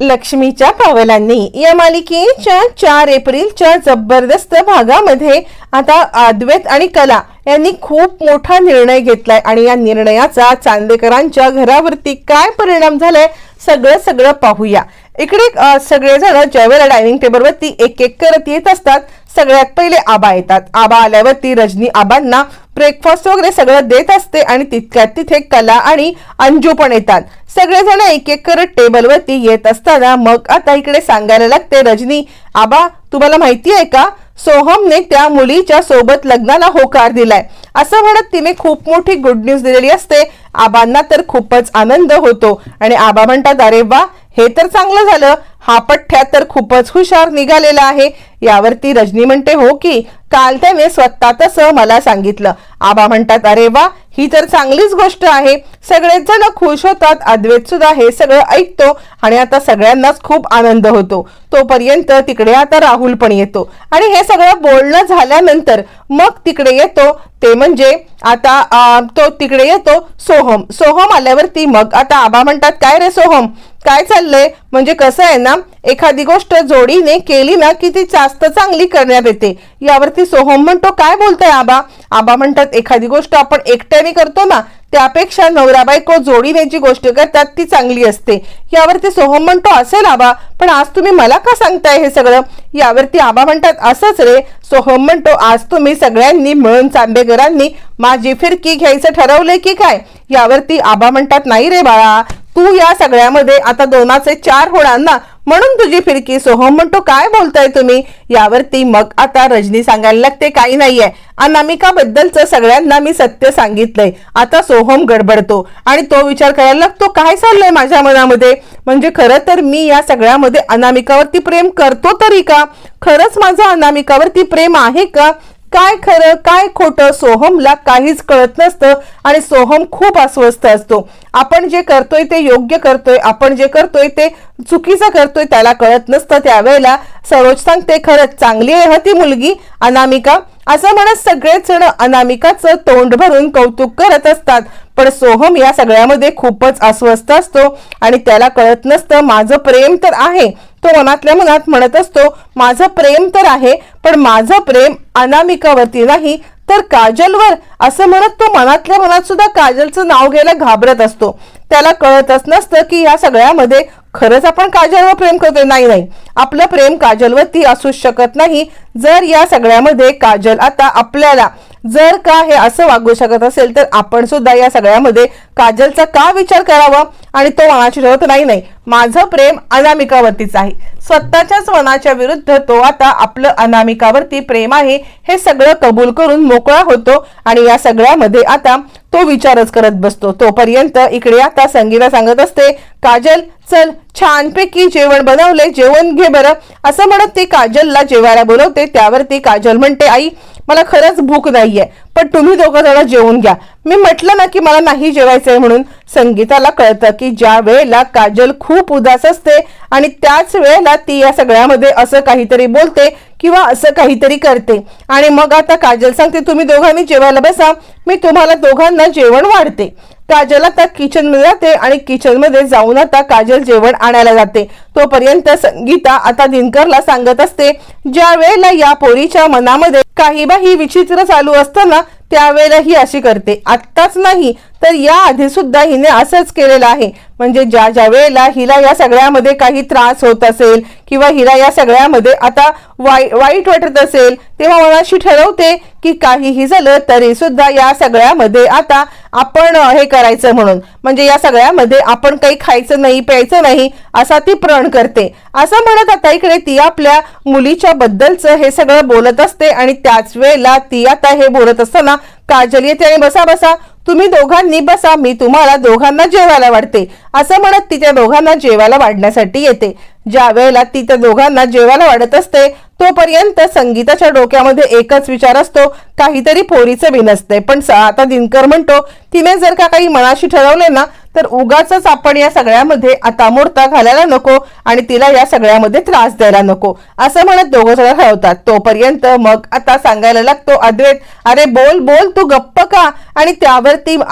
लक्ष्मीच्या पावलांनी. या मालिकेच्या चार एप्रिलच्या जबरदस्त भागामध्ये आता अद्वैत आणि कला यांनी खूप मोठा निर्णय घेतलाय आणि या निर्णयाचा चांदेकरांच्या घरावरती काय परिणाम झालाय सगळं सगळं पाहूया. इकडे सगळेजण ज्यावेळेला डायनिंग टेबलवरती एक एक करत येत असतात. सगळ्यात पहिले आबा येतात. आबा आल्यावरती रजनी आबांना ब्रेकफास्ट वगैरे सगळं देत असते आणि तितक्यात तिथे कला आणि अंजू पण येतात. सगळेजण एक एक करत टेबलवरती येत असताना मग आता इकडे सांगायला लागते रजनी आबा तुम्हाला माहिती आहे का? सोहमने त्या मुलीच्या सोबत लग्नाला होकार दिलाय. असं म्हणत तिने खूप मोठी गुड न्यूज दिलेली असते. आबांना तर खूपच आनंद होतो. आणि आबा म्हणतात अरे वा हे तर चांगलं झालं हा पठ्ठ्या तर खूपच हुशार निघालेला आहे. यावरती रजनी म्हणते हो की काल त्याने स्वतः तसं मला सांगितलं. आबा म्हणतात अरे वा ही तर चांगलीच गोष्ट आहे. सगळेच जण खुश होतात अद्वैत सुद्धा हे सगळं ऐकतो आणि आता सगळ्यांनाच खूप आनंद होतो. तोपर्यंत तिकडे आता राहुल पण येतो. आणि हे सगळं बोलणं झाल्यानंतर मग तिकडे येतो. ते म्हणजे आता तो तिकडे येतो सोहम. सोहम आल्यावरती मग आता आबा म्हणतात काय रे सोहम? काय चाललंय? म्हणजे कसं आहे ना एखादी गोष्ट जोडीने केली ना की ती जास्त चांगली करण्यात येते. यावरती सोहम म्हणतो काय बोलताय आबा? आबा म्हणतात एखादी गोष्ट आपण एकट्याने करतो ना त्यापेक्षा नवरा बायको जोडीने जी गोष्ट करतात ती चांगली असते. यावरती सोहम म्हणतो असेल आबा पण आज तुम्ही मला का सांगताय हे सगळं? यावरती आबा म्हणतात असंच रे. सोहम म्हणतो आज तुम्ही सगळ्यांनी मिळून चांबेकरांनी माझी फिरकी घ्यायचं ठरवलंय की काय? यावरती आबा म्हणतात नाही रे बाळा तू या सगळ्यामध्ये आता दोनाचे चार होणार ना म्हणून तुझी फिरकी सोहम म्हणतो काय बोलताय तुम्ही? यावरती मग आता रजनी सांगायला लागते काही नाहीये. अनामिका बद्दलच सगळ्यांना मी सत्य सांगितलंय. आता सोहम गडबडतो आणि तो विचार करायला लागतो काय चाललंय माझ्या मनामध्ये? म्हणजे खरं तर मी या सगळ्यामध्ये अनामिकावरती प्रेम करतो तरी का? खरंच माझं अनामिकावरती प्रेम आहे का? काय खरं काय खोटं सोहमला काहीच कळत नसतं आणि सोहम खूप अस्वस्थ असतो. आपण जे करतोय ते योग्य करतोय आपण जे करतोय ते चुकीचं करतोय त्याला कळत नसतं त्यावेळेला. सरोज सांगते खरंच चांगली आहे ती मुलगी. अनामिका असं म्हणत सगळेच जण अनामिकाचं तोंड भरून कौतुक करत असतात. पण सोहम या सगळ्यामध्ये खूपच अस्वस्थ असतो आणि त्याला कळत नसतं माझं प्रेम तर आहे. तो मनातल्या मनात म्हणत असतो माझं प्रेम तर आहे पण माझं प्रेम अनामिकावरती नाही तर काजलवर. असं म्हणत तो मनातल्या मनात सुद्धा काजलचं नाव घ्यायला घाबरत असतो. त्याला कळतच नसतं की या सगळ्यामध्ये खरंच आपण काजलवर प्रेम करतोय? नाही नाही. आपलं प्रेम काजलवरती असूच शकत नाही. जर या सगळ्यामध्ये काजल आता आपल्याला जर का हे असं वागू शकत असेल तर आपण सुद्धा या सगळ्यामध्ये काजलचा का विचार करावा? आणि तो मनाची ठरवत नाही नाही. माझं प्रेम अनामिकावरतीच आहे. स्वतःच्याच मनाच्या विरुद्ध तो आता आपलं अनामिकावरती प्रेम आहे हे सगळं कबूल करून मोकळा होतो आणि या सगळ्यामध्ये आता तो विचारच करत बसतो. तोपर्यंत इकडे आता संगीता सांगत असते काजल चल छानपैकी जेवण बनवले जेवण घे बरं. असं म्हणत ती काजलला जेवायला बोलवते. त्यावरती काजल म्हणते आई मला खरंच भूक नाहीये पण तुम्ही दोघं जण जेवून घ्या. मी म्हटलं ना की मला नाही जेवायचंय म्हणून संगीताला कळतं की ज्या वेळेला काजल खूप उदास असते आणि त्याच वेळेला ती या सगळ्यामध्ये असं काहीतरी बोलते किंवा असं काहीतरी करते. आणि मग आता काजल सांगते तुम्ही दोघांनी जेवायला बसा मी तुम्हाला दोघांना जेवण वाढते. काजल आता किचनमध्ये जाते आणि किचनमध्ये जाऊन आता काजल जेवण आणायला जाते. तोपर्यंत संगीता आता दिनकरला सांगत असते ज्या वेळेला या पोरीच्या मनामध्ये काही बाही विचित्र चालू असताना त्यावेळेला ही अशी करते. आत्ताच नाही तर या आधी सुद्धा हिने असंच केलेलं आहे. म्हणजे ज्या ज्या वेळेला हिला या सगळ्यामध्ये काही त्रास होत असेल किंवा हिला या सगळ्यामध्ये आता वाई वाईट वाटत असेल तेव्हा मनाशी ठरवते की काहीही झालं तरी सुद्धा या सगळ्यामध्ये आता आपण हे करायचं म्हणून. म्हणजे या सगळ्यामध्ये आपण काही खायचं नाही प्यायचं नाही असा ती प्रण करते. असं म्हणत आता इकडे ती आपल्या मुलीच्या बद्दलचं हे सगळं बोलत असते आणि त्याच वेळेला ती आता हे बोलत असताना काजल येते आणि बसा बसा. तुम्ही दोघांनी बसा मी तुम्हाला दोघांना जेवायला वाढते. असं म्हणत ती त्या दोघांना जेवायला वाढण्यासाठी येते. ज्या वेळेला ती त्या दोघांना जेवायला वाढत असते तोपर्यंत संगीताच्या डोक्यामध्ये एकच विचार असतो. काहीतरी पोरीचं बिनसतंय पण स- आता दिनकर म्हणतो तिने जर का काही मनाशी ठरवले ना तर उगाच आपण या सगळ्यामध्ये आता मोडता घालायला नको आणि तिला या सगळ्यामध्ये त्रास द्यायला नको. असं म्हणत दोघं जण ठरवतात तोपर्यंत मग आता सांगायला लागतो अद्वैत अरे बोल बोल तू गप्प का? आणि त्यावरती ती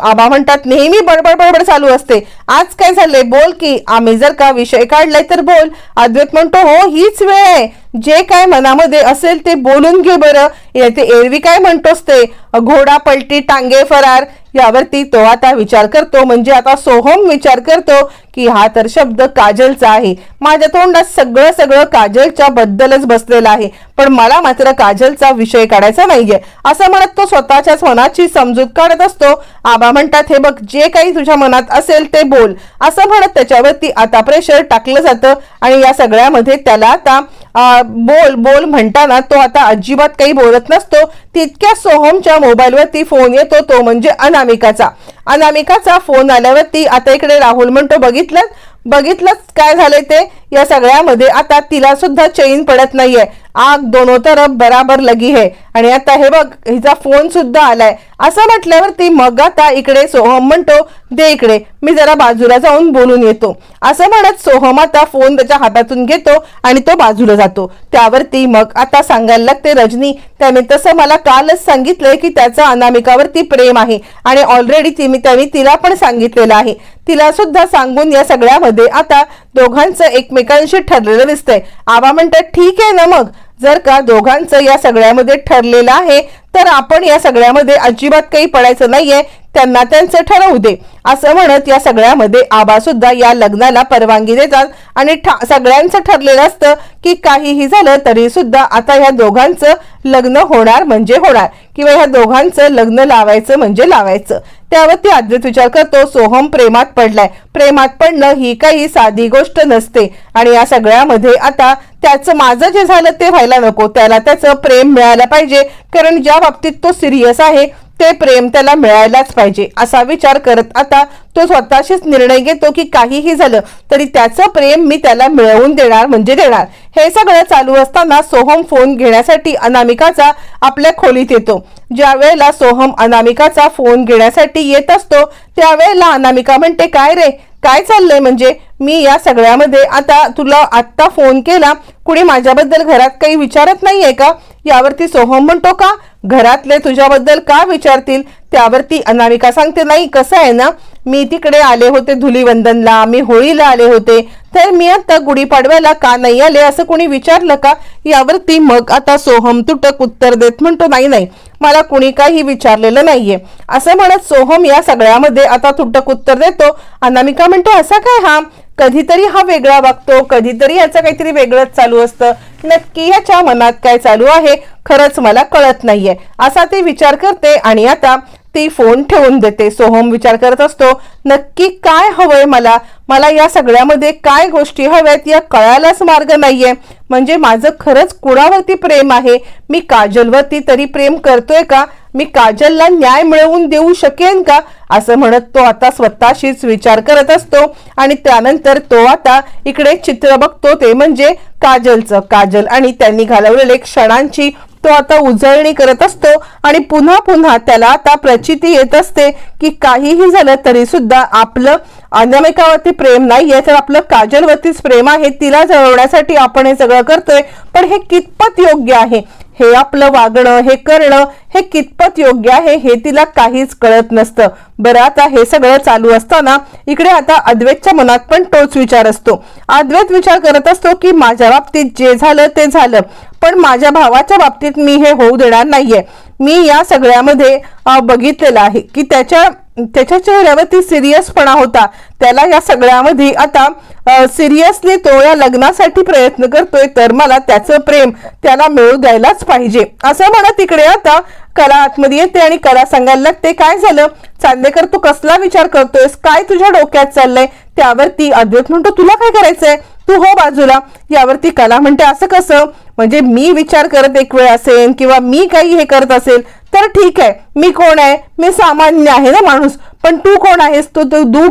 आबा म्हणतात नेहमी बडबड बडबड चालू असते. आज काय झालंय? बोल की आम्ही जर का विषय काढलाय तर बोल. अद्वैत म्हणतो हो हीच वेळ आहे. जे काय मनामध्ये असेल ते बोलून घे बरं. याचे एरवी काय म्हणतोस ते? घोडा पलटी टांगे फरार. यावरती तो आता विचार करतो. म्हणजे आता सोहम विचार करतो की हा तर शब्द काजलचा आहे. माझ्या तोंडात सगळं सगळं काजलच्या बद्दलच बसलेलं आहे. पण मला मात्र काजलचा विषय काढायचा नाहीये. असं म्हणत तो स्वतःच्याच मनाची समजूत काढत असतो. आबा म्हणतात हे बघ जे काही तुझ्या मनात असेल ते बोल. असं म्हणत त्याच्यावरती आता प्रेशर टाकलं जातं. आणि या सगळ्यामध्ये त्याला आता बोल बोल म्हणताना तो आता अजिबात काही बोलत नसतो. तितक्या सोहमच्या मोबाईलवरती फोन येतो तो म्हणजे अनामिकाचा. अनामिकाचा फोन आल्यावरती आता इकडे राहुल म्हणतो बघितलं बघितलंच काय झाले ते? या सगळ्यामध्ये आता तिला सुद्धा चैन पडत नाहीये. आग दोनों तरफ बराबर लगी है आणि आता हे बघ हिचा फोन सुद्धा आलाय. असं म्हटल्यावरती मग आता इकडे सोहम म्हणतो दे इकडे मी जरा बाजूला जाऊन बोलून येतो. असं म्हणत सोहम आता फोन त्याच्या हातातून घेतो आणि तो बाजूला जातो. त्यावरती मग आता सांगायला लागते रजनी त्याने तसं मला कालच सांगितलंय की त्याचं अनामिकावरती प्रेम आहे आणि ऑलरेडी ती मी त्यांनी तिला पण सांगितलेलं आहे. तिला सुद्धा सांगून या सगळ्यामध्ये आता दोघांचं एकमेकांशी ठरलेलं दिसतंय. आबा म्हणतात ठीक आहे ना मग. जर का दोघांचं या सगळ्यामध्ये ठरलेलं आहे तर आपण या सगळ्यामध्ये अजिबात काही पडायचं नाहीये. त्यांना त्यांचं ठरवू दे. असं म्हणत या सगळ्यामध्ये आबा सुद्धा या लग्नाला परवानगी देतात. आणि सगळ्यांचं ठरलेलं असतं की काहीही झालं तरी सुद्धा आता ह्या दोघांचं लग्न होणार म्हणजे होणार. किंवा ह्या दोघांचं लग्न लावायचं म्हणजे लावायचं. त्यावरती अद्वैत विचार करतो सोहम प्रेमात पडलाय. प्रेमात पडणं ही काही साधी गोष्ट नसते. आणि या सगळ्यामध्ये आता त्याचं माझं जे झालं ते व्हायला नको. त्याला त्याचं प्रेम मिळायला पाहिजे. कारण ज्या बाबतीत तो सिरियस आहे ते प्रेम त्याला मिळायलाच पाहिजे असा विचार करत आता तो स्वतःशीच निर्णय घेतो की काहीही झालं तरी त्याचं प्रेम मी त्याला मिळवून देणार म्हणजे देणार. हे सगळं चालू असताना सोहम फोन घेण्यासाठी अनामिकाचा आपल्या खोलीत येतो. ज्या वेळेला सोहम अनामिकाचा फोन घेण्यासाठी येत असतो त्यावेळेला अनामिका म्हणते काय रे काय चाललंय? म्हणजे मी या सगळ्यामध्ये आता तुला आत्ता फोन केला. कुणी माझ्याबद्दल घरात काही विचारत नाहीये का? यावरती सोहम म्हणतो का? घरातले तुझ्याबद्दल का विचारतील? त्यावरती अनामिका सांगते नाही कसं आहे ना? मी तिकडे आले होते धुलीवंदनला. मी होळीला आले होते. तर मी आता गुढीपाडव्याला का नाही आले असं कोणी विचारलं का? यावरती मग आता सोहम तुटक उत्तर देत म्हणतो नाही नाही मला कुणी काही विचारलेलं नाहीये. असं म्हणत सोहम या सगळ्यामध्ये आता तुटक उत्तर देतो. अनामिका म्हणते असा काय हा? कधीतरी हा वेगळा वागतो कधीतरी याचं काहीतरी वेगळंच चालू असतं. नक्की ह्याच्या मनात काय चालू आहे? खरंच मला कळत नाहीये. असा ती विचार करते आणि आता ती फोन ठेवून देते. सोहम विचार करत असतो नक्की काय हवंय मला? मला या सगळ्यामध्ये काय गोष्टी हव्यात या कळायलाच मार्ग नाहीये. म्हणजे माझं खरंच कुणावरती प्रेम आहे? मी काजलवरती तरी प्रेम करतोय का? मी काजलला न्याय मिळवून देऊ शकेन का? असं म्हणत तो आता स्वतःशीच विचार करत असतो. आणि त्यानंतर तो आता इकडे चित्र बघतो. ते म्हणजे काजलचं. काजल आणि त्यांनी घालवलेले क्षणांची तो आता उजळणी करत असतो आणि पुन्हा पुन्हा त्याला आता प्रचिती येत असते की काहीही झालं तरी सुद्धा आपलं अनामिकावरती प्रेम नाहीये तर आपलं काजलवरतीच प्रेम आहे तिला जळवण्यासाठी आपण हे सगळं करतोय पण हे कितपत योग्य आहे? हे आपलं वागणं हे करणं हे कितपत योग्य आहे हे तिला काहीच कळत नसतं. बरं आता हे सगळं चालू असताना इकडे आता अद्वैतच्या मनात पण तोच विचार असतो. अद्वैत विचार करत असतो की माझ्या बाबतीत जे झालं ते झालं. पण माझ्या भावाच्या बाबतीत मी हे होऊ देणार नाहीये. मी या सगळ्यामध्ये बघितलेलं आहे की त्याच्या त्याच्या चेहऱ्यावरती सिरियसपणा होता. त्याला या सगळ्यामध्ये आता सिरियसली तो या लग्नासाठी प्रयत्न करतोय तर मला त्याचं प्रेम त्याला मिळू द्यायलाच पाहिजे. असं म्हणा तिकडे आता कला आतमध्ये येते आणि कला सांगायला लागते. काय झालं? चांदेकर तू कसला विचार करतोयस? काय तुझ्या डोक्यात चाललंय? त्यावरती अद्वैत म्हणतो. तुला काय करायचंय? तू हो बाजूला. यावरती कला म्हणते असं कसं? म्हणजे मी विचार करत एक वेळ असेल किंवा मी काही हे करत असेल तर ठीक आहे. मी कोण आहे? मी सामान्य आहे ना माणूस. पण तू कोण आहेस? तू तू दू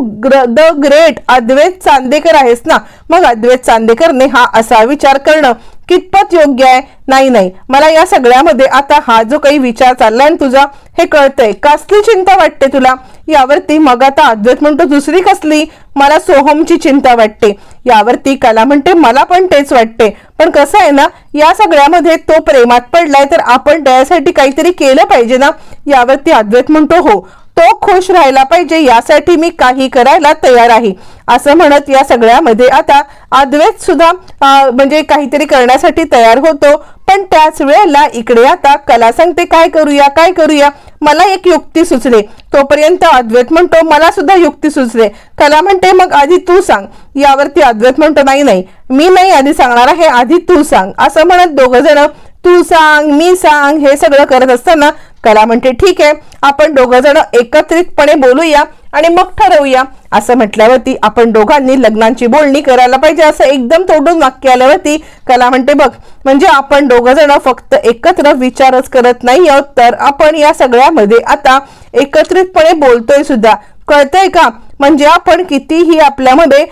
द ग्रेट अद्वैत चांदेकर आहेस ना? मग अद्वैत चांदेकरने हा असा विचार करणं कितपत योग्य आहे? नाही नाही. मला या सगळ्यामध्ये आता हा जो काही विचार चाललाय तुझा हे कळतंय. कसली चिंता वाटते तुला? यावरती मग आता अद्वैत म्हणतो दुसरी कसली? मला सोहमची चिंता वाटते. यावरती कला म्हणते मला पण तेच वाटते. पण कसं आहे ना या सगळ्यामध्ये तो प्रेमात पडलाय तर आपण त्यासाठी काहीतरी केलं पाहिजे ना? यावरती अद्वैत म्हणतो हो. तो खुश राहायला पाहिजे यासाठी मी काही करायला तयार आहे. असं म्हणत या सगळ्यामध्ये. आता अद्वैत सुद्धा म्हणजे काहीतरी करण्यासाठी तयार होतो पण त्याच वेळेला इकडे आता कला सांगते काय करूया काय करूया? मला एक युक्ती सुचले. तोपर्यंत अद्वैत म्हणतो मला सुद्धा युक्ती सुचले. कला म्हणते मग आधी तू सांग. यावरती अद्वैत म्हणतो नाही नाही मी नाही आधी सांगणार आहे आधी तू सांग. असं म्हणत दोघ जण तू सांग मी सांग हे सगळं करत असताना कला म्हणते ठीक आहे आपण दोघ जण एकत्रितपणे बोलूया आणि मग ठरवूया. असं म्हटल्यावरती आपण दोघांनी लग्नांची बोलणी करायला पाहिजे असं एकदम तोडून वाक्य आल्यावरती कला म्हणते बघ म्हणजे आपण दोघं जण फक्त एकत्र विचारच करत नाही आहोत तर आपण या सगळ्यामध्ये आता एकत्रितपणे बोलतोय सुद्धा. कळतंय का? म्हणजे आपण कितीही आपल्यामध्ये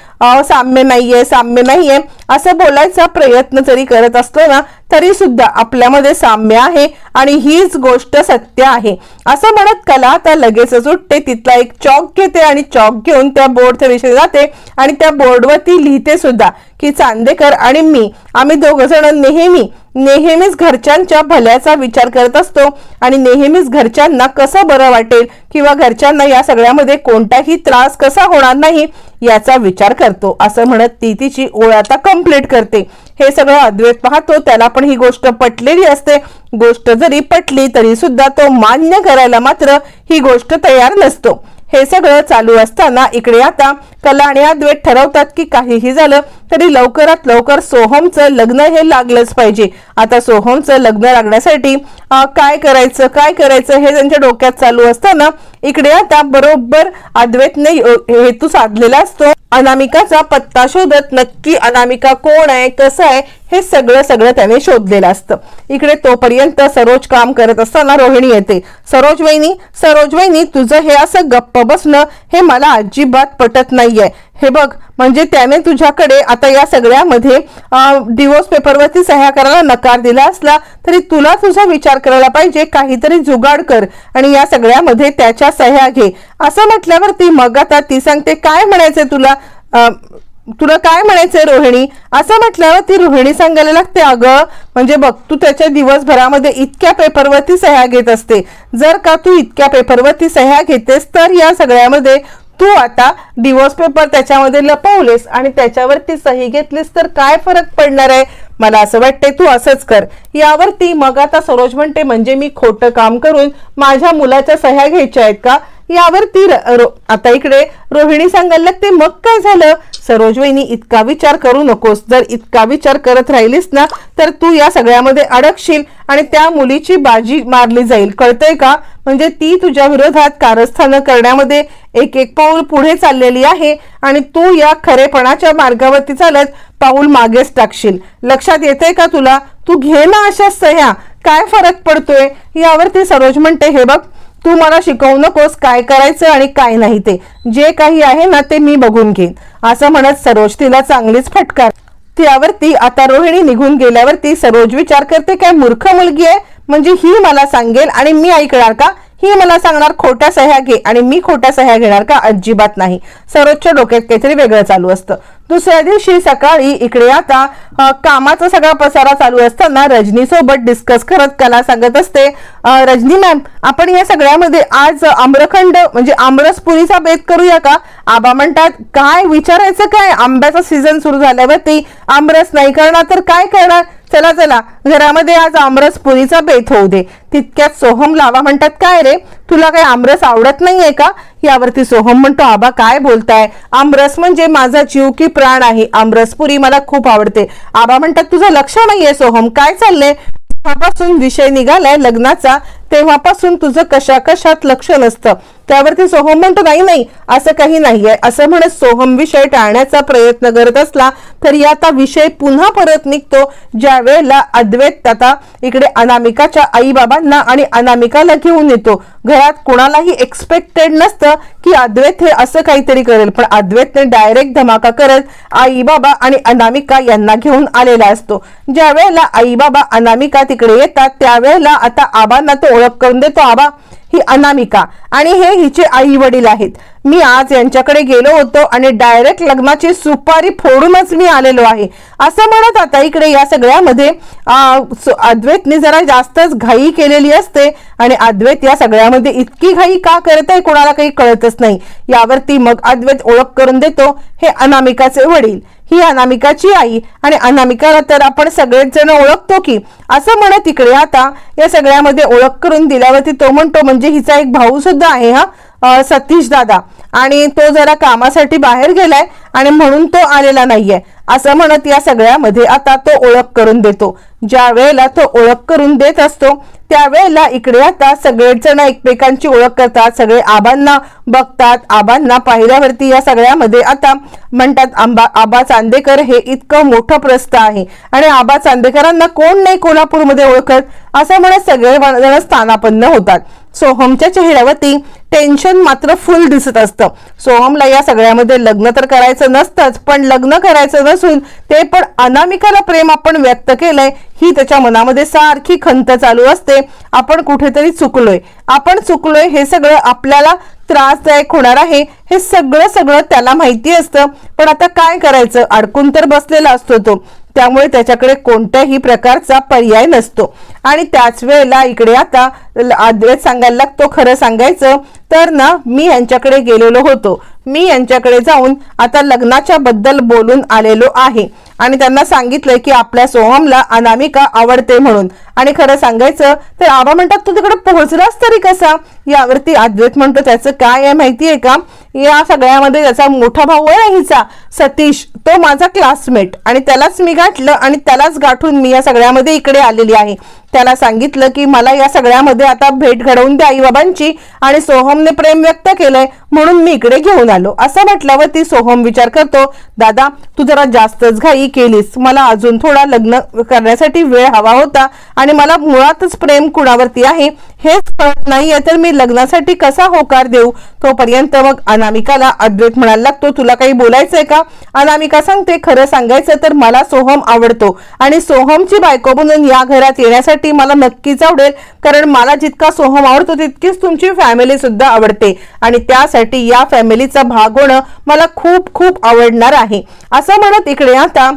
साम्य नाहीये साम्य नाहीये असं बोलायचा प्रयत्न जरी करत असलो ना तरी सुद्धा आपल्यामध्ये साम्य आहे आणि हीच गोष्ट सत्य आहे. असं म्हणत कला त्या लगेचच उठते. तिथला एक चॉक घेते आणि चॉक घेऊन त्या बोर्डच्या दिशेने जाते आणि त्या बोर्डवरती लिहिते सुद्धा की चांदेकर आणि मी आम्ही दोघ जण नेहमी नेहमीच घरच्यांच्या भल्याचा विचार करत असतो. आणि नेहमीच घरच्यांना कसं बरं वाटेल किंवा घरच्यांना या सगळ्यामध्ये कोणताही त्रास कसा होणार नाही याचा विचार करतो असं म्हणत ती तिची ओळ आता कंप्लीट करते. हे सगळं अद्वैत पाहतो त्याला पण ही गोष्ट पटलेली असते. गोष्ट जरी पटली तरी सुद्धा तो मान्य करायला मात्र ही गोष्ट तयार नसतो. हे सगळं चालू असताना इकडे आता कला आणि अद्वैत ठरवतात की काहीही झालं तरी लवकरात लवकर सोहमचं लग्न हे लागलंच पाहिजे. आता सोहमचं लग्न लागण्यासाठी काय करायचं काय करायचं हे त्यांच्या डोक्यात चालू असताना इकडे आता बरोबर अद्वैतने हेतू साधलेला असतो. अनामिकाचा पत्ता शोधत नक्की अनामिका कोण आहे कसं आहे हे सगळं सगळं त्याने शोधलेलं असतं. इकडे तोपर्यंत सरोज काम करत असताना रोहिणी येते. सरोज वहिनी सरोज वहिनी तुझं हे असं गप्प बसणं हे मला अजिबात पटत नाहीये. हे बघ म्हणजे त्याने तुझ्याकडे आता या सगळ्यामध्ये डिवोर्स पेपरवरती सह्या करायला नकार दिला असला तरी तुला तुझा विचार करायला पाहिजे काहीतरी जुगाड कर आणि या सगळ्यामध्ये त्याच्या सह्या घे. असं म्हटल्यावरती मग आता ती सांगते काय म्हणायचंय तुला? तुला काय म्हणायचंय रोहिणी? असं म्हटल्यावर ती रोहिणी सांगायला लागते अगं म्हणजे बघ तू त्याच्या दिवसभरामध्ये इतक्या पेपरवरती सह्या घेत असते. जर का तू इतक्या पेपरवरती सह्या घेतेस तर या सगळ्यामध्ये तू आता डिवोर्स पेपर त्याच्यामध्ये लपवलेस आणि त्याच्यावरती सही घेतलीस तर काय फरक पडणार आहे? मला असं वाटतंय तू असंच कर. यावरती मग आता सरोज म्हणते म्हणजे मी खोटं काम करून माझ्या मुलाच्या सह्या घ्यायच्या आहेत का? यावरती ती आता इकडे रोहिणी सांगायला लागते मग काय झालं? सरोज वहिनी इतका विचार करू नकोस. जर इतका विचार करत राहिलीस ना तर तू या सगळ्यामध्ये अडकशील आणि त्या मुलीची बाजी मारली जाईल. कळतंय का? म्हणजे ती तुझ्या विरोधात कारस्थानं करण्यामध्ये एक एक पाऊल पुढे चाललेली आहे आणि तू या खरेपणाच्या मार्गावरती चालत पाऊल मागेच टाकशील. लक्षात येतंय का तुला? तू घे ना अशा सह्या. काय फरक पडतोय? यावरती सरोज म्हणते हे बघ तू मला शिकवू नकोस काय करायचं आणि काय नाही ते. जे काही आहे ना ते मी बघून घेईन. असं म्हणत सरोज तिला चांगलीच फटकार. त्यावरती आता रोहिणी निघून गेल्यावरती सरोज विचार करते काय मूर्ख मुलगी आहे? म्हणजे ही मला सांगेल आणि मी ऐकणार का? ही मला सांगणार खोट्या सह्या घे आणि मी खोट्या सह्या घेणार का अजिबात नाही. सरोजच्या डोक्यात काहीतरी वेगळं चालू असतं. दुसऱ्या दिवशी सकाळी इकडे आता कामाचा सगळा पसारा चालू असताना रजनी सोबत डिस्कस करत कला सांगत असते रजनी मॅम आपण या सगळ्यामध्ये आज आम्रखंड म्हणजे आमरसपुरीचा बेत करूया का? आबा म्हणतात काय? विचारायचं काय? आंब्याचा सीझन सुरू झाल्यावरती आमरस नाही करणार तर काय करणार? चला चला. घरामध्ये आज आमरस पुरीचा बेत होऊ दे. तितक्यात सोहम लावा म्हणतात काय रे? तुला काही आमरस आवडत नाहीये का? यावरती सोहम म्हणतो आबा काय बोलताय? आमरस म्हणजे माझा जीव की प्राण आहे. आमरस पुरी मला खूप आवडते. आबा म्हणतात तुझं लक्ष नाहीये सोहम. काय चाललंय? पासून विषय निघालाय लग्नाचा. तेव्हापासून तुझं कशा कशात लक्ष नसतं. त्यावरती सोहम म्हणतो नाही नाही असं काही नाहीये. असं म्हणत सोहम विषय टाळण्याचा प्रयत्न करत असला तरी आता विषय पुन्हा परत निघतो. ज्या वेळेला अद्वैत आता इकडे अनामिकाच्या आई बाबांना आणि अनामिकाला घेऊन येतो. घरात कोणालाही एक्सपेक्टेड नसतं की अद्वैत हे असं काहीतरी करेल. पण अद्वैतने डायरेक्ट धमाका करत आई बाबा आणि अनामिका यांना घेऊन आलेला असतो. ज्या वेळेला आई बाबा अनामिका तिकडे येतात त्यावेळेला आता आबांना तो ओळख करून देतो आबा ही अनामिका आणि हे हिचे आई वडील आहेत. मी आज यांच्याकडे गेलो होतो आणि डायरेक्ट लग्नाची सुपारी फोडूनच मी आलेलो आहे. असं म्हणत आता इकडे या सगळ्यामध्ये अद्वैतने जरा जास्तच घाई केलेली असते आणि अद्वैत या सगळ्यामध्ये इतकी घाई का करत आहे कोणाला काही कळतच नाही. यावरती मग अद्वैत ओळख करून देतो हे अनामिकाचे वडील. ही अनामिकाची आई आणि अनामिकाला तर आपण सगळेच जण ओळखतो की असं म्हणत इकडे आता या सगळ्यामध्ये ओळख करून दिल्यावरती तो म्हणतो म्हणजे म्हणजे हिचा एक भाऊ सुद्धा आहे हा सतीश दादा. आणि तो जरा कामासाठी बाहेर गेलाय आणि म्हणून तो आलेला नाहीये. असं म्हणत या सगळ्यामध्ये आता तो ओळख करून देतो. ज्या वेळेला तो ओळख करून देत असतो त्यावेळेला इकडे आता सगळेच जण एकमेकांची ओळख करतात. सगळे आबांना बघतात. आबांना पाहिल्यावरती या सगळ्यामध्ये आता म्हणतात आंबा आबा चांदेकर हे इतकं मोठं प्रस्थ आहे आणि आबा चांदेकरांना कोण नाही कोल्हापूरमध्ये ओळखत? असं म्हणत सगळे जण स्थानापन्न होतात. सोहमच्या चेहऱ्यावरती टेन्शन मात्र फुल दिसत असतं. सोहमला या सगळ्यामध्ये लग्न तर करायचं नसतंच पण लग्न करायचं नसून ते पण अनामिकाला प्रेम आपण व्यक्त केलंय ही त्याच्या मनामध्ये सारखी खंत चालू असते. आपण कुठेतरी चुकलोय. आपण चुकलोय हे सगळं आपल्याला त्रासदायक होणार आहे हे सगळं सगळं त्याला माहिती असतं. पण आता काय करायचं? अडकून तर बसलेला असतो तो. त्यामुळे त्याच्याकडे कोणत्याही प्रकारचा पर्याय नसतो. आणि त्याच वेळेला इकडे आता ल- अद्वैत सांगायला लागतो खरं सांगायचं तर ना मी यांच्याकडे गेलेलो होतो. मी यांच्याकडे जाऊन आता लग्नाच्या बद्दल बोलून आलेलो आहे. आणि त्यांना सांगितलंय की आपल्या सोहमला अनामिका आवडते म्हणून. आणि खरं सांगायचं तर आबा म्हणतात तू तिकडे पोहोचलास तरी कसा? यावरती अद्वैत म्हणतो त्याचं काय आहे माहितीये का? या सगळ्यामध्ये त्याचा मोठा भाऊ आहे ना हिचा सतीश. तो माझा क्लासमेट आणि त्यालाच मी गाठलं आणि त्यालाच गाठून मी या सगळ्यामध्ये इकडे आलेली आहे. त्याला सांगितलं की मला या सगळ्यामध्ये आता भेट घडवून द्या आई बाबांची आणि सोहमने प्रेम व्यक्त केलंय म्हणून मी इकडे घेऊन आलो. असं म्हटल्यावर ती सोहम विचार करतो दादा तू जरा जास्तच घाई केलीस. मला अजून थोडा लग्न करण्यासाठी वेळ हवा होता आणि मला मुळातच प्रेम कुणावरती आहे हेच कळत नाहीये. तर मी लग्नासाठी कसा होकार देऊ? तोपर्यंत मग अनामिकाला अद्वैत म्हणायला लागतो तुला काही बोलायचंय का? अनामिका सांगते खरं सांगायचं तर मला सोहम आवडतो. आणि सोहमची बायको म्हणून या घरात येण्यासाठी मला नक्कीच आवडेल. कारण मला जितका सोहम आवडतो तितकीच तुमची फॅमिली सुद्धा आवडते. आणि त्यासाठी या फॅमिलीचा भाग होणं मला खूप खूप आवडणार आहे. असं म्हणत इकडे आता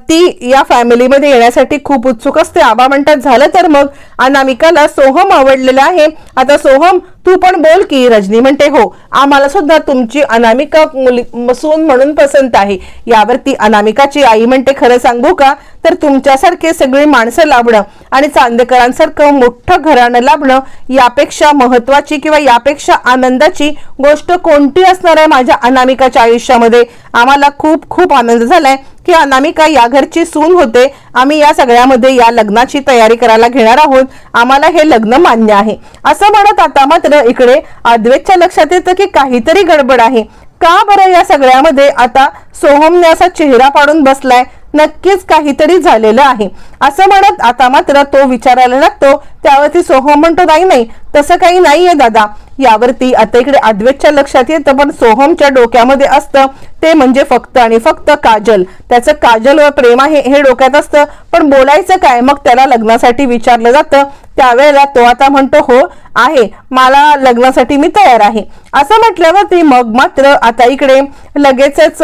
ती या फॅमिलीमध्ये येण्यासाठी खूप उत्सुक असते. आबा म्हणतात झालं तर मग अनामिकाला सोहम आवडलेला आहे. आता सोहम तू पण बोल की रजनी म्हणते हो आम्हाला सुद्धा तुमची अनामिका मुली सून म्हणून पसंत आहे. यावरती अनामिकाची आई म्हणते खरं सांगू का? तर तुमच्यासारखे सगळी माणसं लाभणं आणि चांदेकरांसारखं मोठं घराणं लाभणं यापेक्षा महत्वाची किंवा यापेक्षा आनंदाची गोष्ट कोणती असणार आहे माझ्या अनामिकाच्या आयुष्यामध्ये? आम्हाला खूप खूप आनंद झालाय की अनामिका या घरची सून होते. आम्ही या सगळ्यामध्ये या लग्नाची तयारी करायला घेणार आहोत. आम्हाला हे लग्न मान्य आहे. असं म्हणत आता मात्र इकडे अद्वैतच्या लक्षात येतं की काहीतरी गडबड आहे. का बरं या सगळ्यामध्ये आता सोहमने असा चेहरा पाडून बसलाय? नक्कीच काहीतरी झालेलं आहे. असं म्हणत आता मात्र तो विचारायला लागतो त्यावरती सोहम म्हणतो नाही नाही तसं काही नाहीये दादा. यावरती आता इकडे अद्वैतच्या लक्षात येतं पण सोहमच्या डोक्यामध्ये असतं ते म्हणजे फक्त आणि फक्त काजल. त्याचं काजल व प्रेम आहे हे डोक्यात असतं. पण बोलायचं काय? मग त्याला लग्नासाठी विचारलं जातं. त्यावेळेला तो आता म्हणतो हो आहे. मला लग्नासाठी मी तयार आहे. असं म्हटल्यावरती मग मात्र आता इकडे लगेचच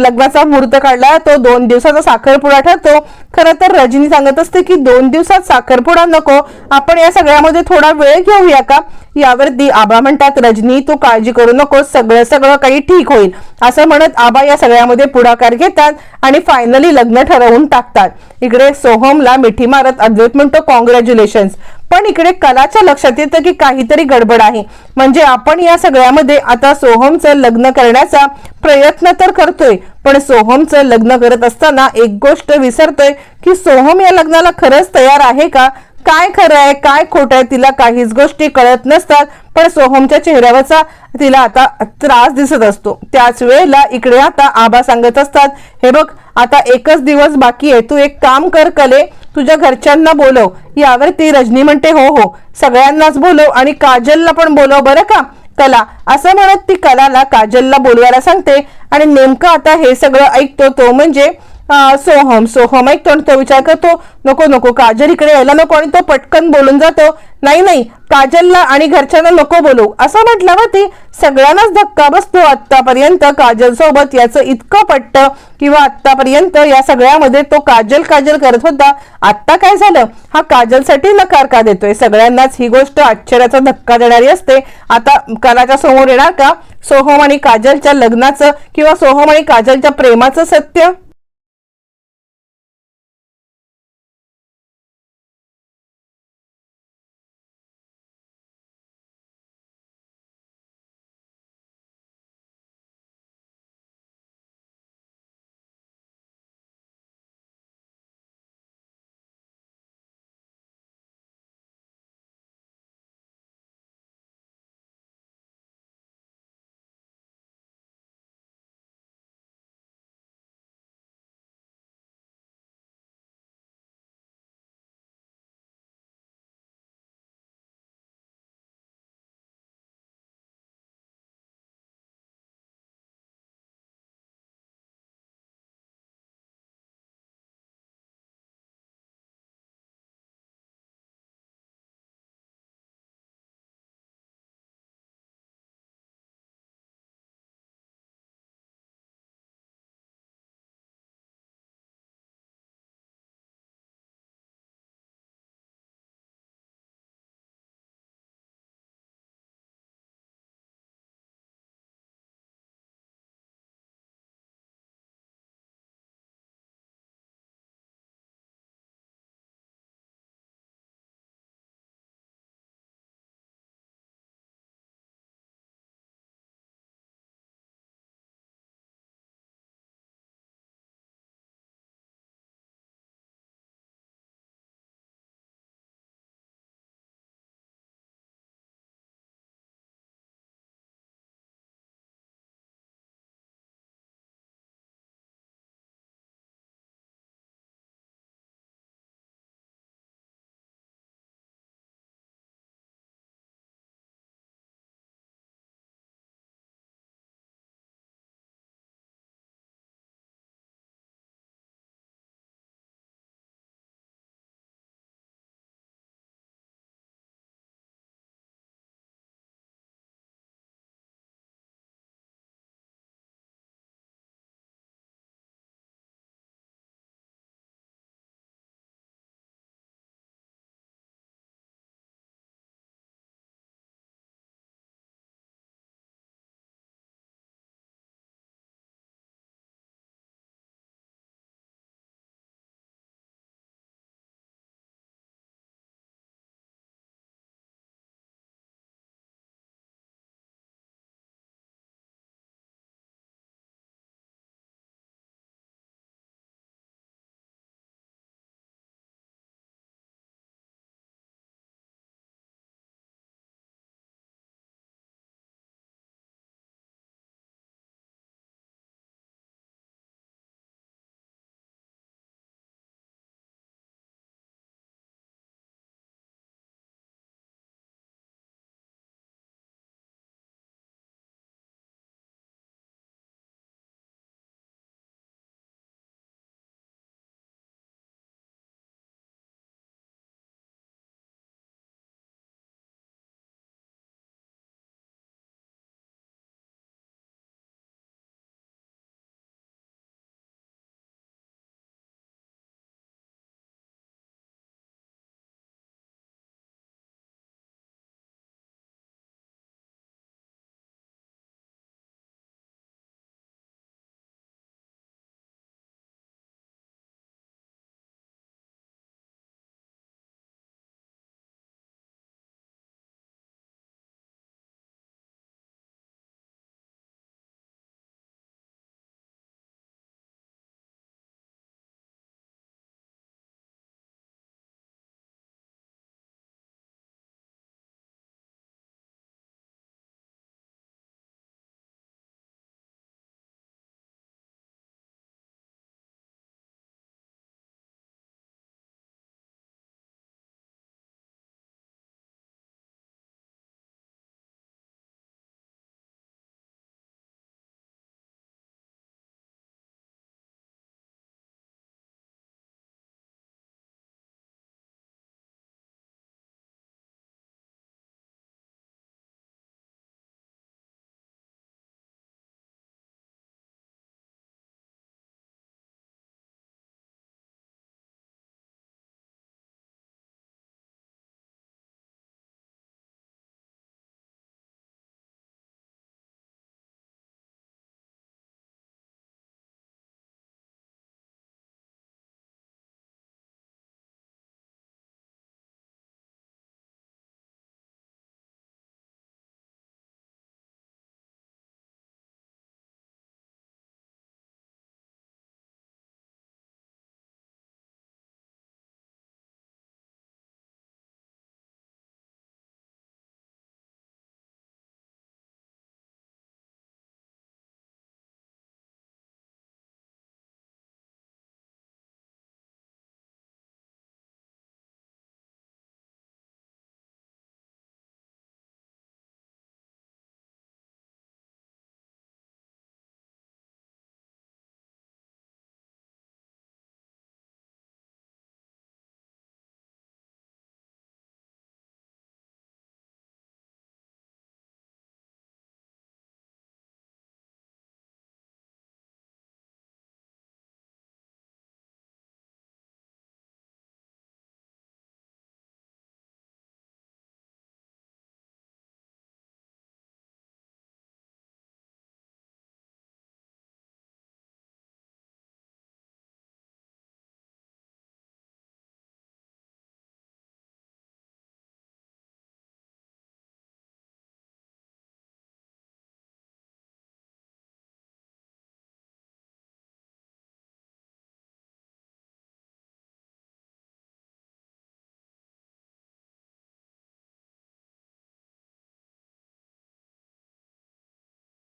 लग्नाचा मुहूर्त काढला. तो दोन दिवसाचा साखरपुडा ठरतो खरं तर रजनी सांगत असते की दोन दिवसात साखरपुडा नको. आपण या सगळ्यामध्ये थोडा वेळ घेऊया का? यावरती आबा म्हणतात रजनी तू काळजी करू नको सगळं सगळं काही ठीक होईल. असं म्हणत आबा या सगळ्यामध्ये पुढाकार घेतात आणि फायनली लग्न ठरवून टाकतात. इकडे सोहमला मिठी मारत अद्वैत म्हणतो कॉंग्रॅच्युलेशन पण इकडे कलाच्या लक्षात येतं की काहीतरी गडबड आहे. म्हणजे आपण या सगळ्यामध्ये आता सोहमचं लग्न करण्याचा प्रयत्न तर करतोय पण सोहमचं लग्न करत असताना एक गोष्ट विसरतोय की सोहम या लग्नाला खरंच तयार आहे का? काय खरं आहे काय खोटं आहे तिला काहीच गोष्टी कळत नसतात पण सोहमच्या चेहऱ्यावरचा तिला आता त्रास दिसत असतो. त्याच वेळेला इकडे आता आबा सांगत असतात हे बघ आता एकच दिवस बाकी आहे तू एक काम कर कले तुझ्या घरच्यांना बोलव यावरती रजनी म्हणते हो हो सगळ्यांनाच बोलव आणि काजलला पण बोलव बरं का कला. असं म्हणत ती कलाला काजलला बोलवायला सांगते आणि नेमकं आता हे सगळं ऐकतो तो म्हणजे सोहम सोहम ऐकतो आणि तो विचार करतो नको नको काजल इकडे यायला नको आणि तो पटकन बोलून जातो नाही नाही काजलला आणि घरच्यांना नको बोलू. असं म्हटल्यावरती सगळ्यांनाच धक्का बसतो आतापर्यंत काजल सोबत याचं इतकं पट्ट किंवा आतापर्यंत या सगळ्यामध्ये तो काजल काजल करत होता. आत्ता काय झालं? हा काजलसाठी नकार का देतोय? सगळ्यांनाच ही गोष्ट आश्चर्याचा धक्का देणारी असते. आता कलाच्या समोर येणार का? सोहम आणि काजलच्या लग्नाचं किंवा सोहम आणि काजलच्या प्रेमाचं सत्य?